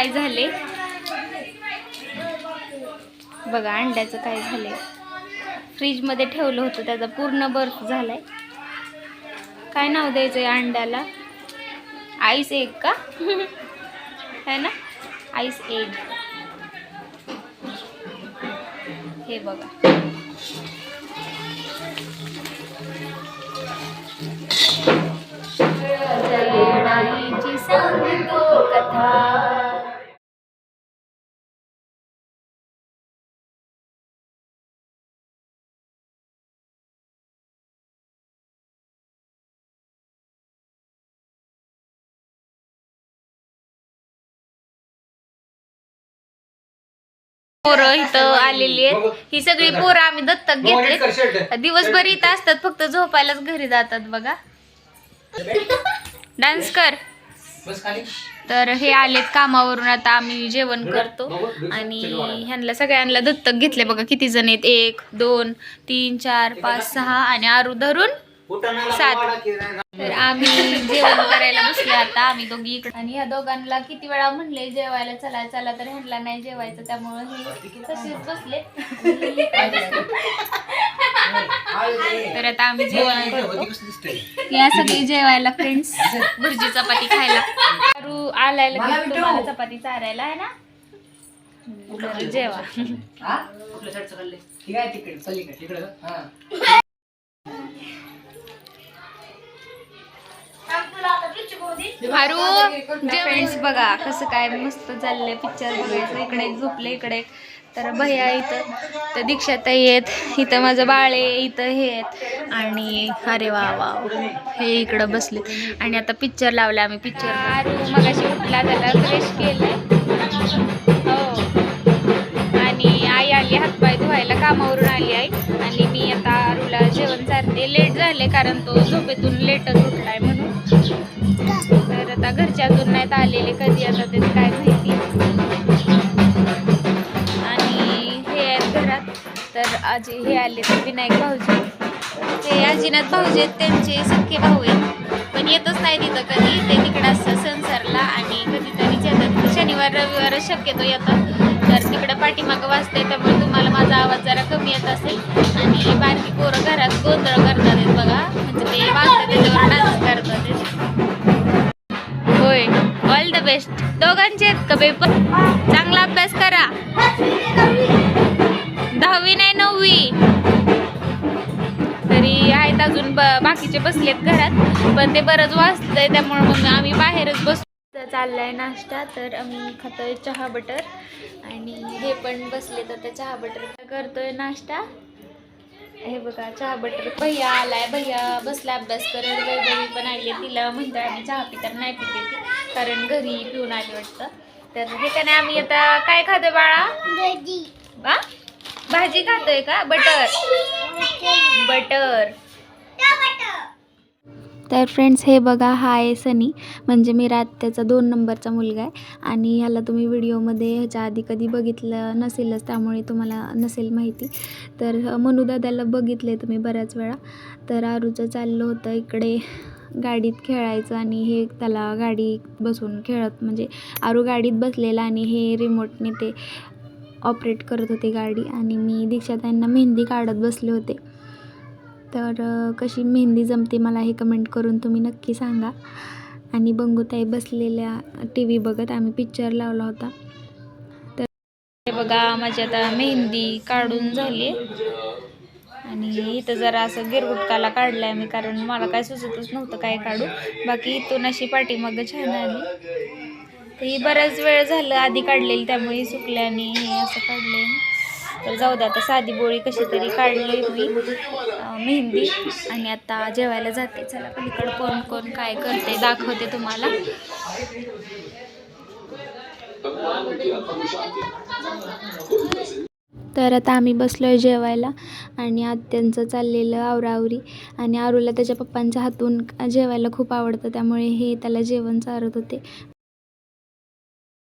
काय झाले? बघा अंड्याचं काय झालंय. फ्रीजमध्ये ठेवलं होतं त्याचा पूर्ण बर्फ झालाय. काय नाव द्यायचं या अंड्याला? आईस एग का? है ना? आईस एग हे बघा. सांगतो कथा. पोरं इथं आलेली आहेत. ही सगळी पोरं आम्ही दत्तक घेतले दिवसभर इथं असतात फक्त झोपायलाच घरी जातात बघा. डान्स कर. तर हे आलेत कामावरून आता आम्ही जेवण करतो. आणि ह्यांना सगळ्यांना दत्तक घेतले बघा किती जण आहेत? एक दोन तीन चार पाच सहा आणि आरू धरून सात. तर आम्ही जेवण करायला बसले आता आम्ही दोघी इकडे. आणि ह्या दोघांना किती वेळा म्हणले जेवायला चला चला तर ह्यांना नाही जेवायचं त्यामुळे हे तसेच बसले. तर आता आम्ही जेवण करतो या सगळी जेवायला फ्रेंड्स भुर्जी चपाती खायला. आरू आलाय लगेच तुम्हाला चपाती चारायला आहे ना? जेवा. कुठल्या साईडचं खाल्ले ठीक आहे तिकडे हारू फ्रेंड्स बघा कसं काय मस्त चाललंय पिक्चर बघायचं. इकडे एक झोपले इकडे. एक तर भैया इथं तर दीक्षाताई आहेत. इथं माझं बाळ इथं हे आहेत. आणि अरे वा वा. हे इकडं बसले आणि आता पिक्चर लावला आम्ही पिक्चर हारू मगाशी उठला त्याला फ्रेश केलंय. हो. आणि आई आली हातपाय धुवायला कामावरून आली आई. आणि मी आता आरूला जेवण चालते लेट झाले कारण तो झोपेतून लेटच उठलाय म्हणून. तर आता घरचे अजून नाहीत आलेले कधी आता ते काय माहिती. आणि हे आहेत घरात. तर आजी हे आले तर विनायक भाऊजी. ते आजीनाथ भाऊजी आहेत त्यांचे सख्खे भाऊ आहेत. पण येतच नाही तिथं कधी. ते तिकडं असतं संसारला आणि कधीतरीच येतात. शनिवार रविवार शक्यतो येतात. तर तिकडं पाठीमागं वाजते त्यामुळे तुम्हाला माझा आवाज जरा कमी येत असेल. आणि बारकी पोरं घरात गोंधळ करतात बघा. म्हणजे ते वाजतात त्याच्यावर बेस्ट दोघांचे आहेत का पेपर चांगला अभ्यास करा. दहावी नाही नववी. तरी आहेत अजून ब बाकीचे बसलेत घरात. पण ते बरंच वाचतंय त्यामुळे मग आम्ही बाहेरच बसतो तर चाललाय नाश्ता तर आम्ही खातोय चहा बटर. आणि हे पण बसले तर ते चहा बटर करतोय नाश्ता. हे बघा चहा बटर भैया आलाय भैया बसला अभ्यास करत वैभवी पण आली तिला म्हणतो आम्ही चहा पितर नाही पिते ती कारण घरी पिऊन आली वाटतं. तर हे का नाही आम्ही आता काय खातोय बाळा? बा? भाजी खातोय का? बटर बटर तर फ्रेंड्स हे बघा हा आहे सनी. म्हणजे मी त्याचा दोन नंबरचा मुलगा आहे. आणि ह्याला तुम्ही व्हिडिओमध्ये ह्याच्या आधी कधी बघितलं नसेलच त्यामुळे तुम्हाला नसेल माहिती. तर मनुदादाला बघितले तुम्ही बऱ्याच वेळा. तर आरूचं चाललं होतं इकडे गाडीत खेळायचं आणि हे त्याला गाडी बसून खेळत म्हणजे आरू गाडीत बसलेला आणि हे रिमोटने ते ऑपरेट करत होते गाडी. आणि मी दीक्षा त्यांना मेहंदी काढत बसले होते. तर कशी मेहंदी जमते मला हे कमेंट करून तुम्ही नक्की सांगा. आणि बंगूताई बसलेल्या टी व्ही बघत आम्ही पिक्चर लावला होता. तर बघा माझी आता मेहंदी काढून झाली. आणि इथं जरा असं गिरगुटकाला काढलं आहे मी कारण मला काय सुचतच नव्हतं काय काढू बाकी इथून अशी पाठीमागं छान आली. तर ही बराच वेळ झालं आधी काढलेली त्यामुळे सुकल्याने हे असं काढले तर जाऊ दे आता साधी बोळी कशी तरी काढली मी मेहंदी. आणि आता जेवायला जाते. चला पलीकडे कोण कोण काय करते दाखवते तुम्हाला. तर आता आम्ही बसलो आहे जेवायला आणि आत्यांचं चाललेलं आवरावरी आणि आरूला त्याच्या पप्पांच्या हातून जेवायला खूप आवडतं त्यामुळे हे त्याला जेवण चारत होते.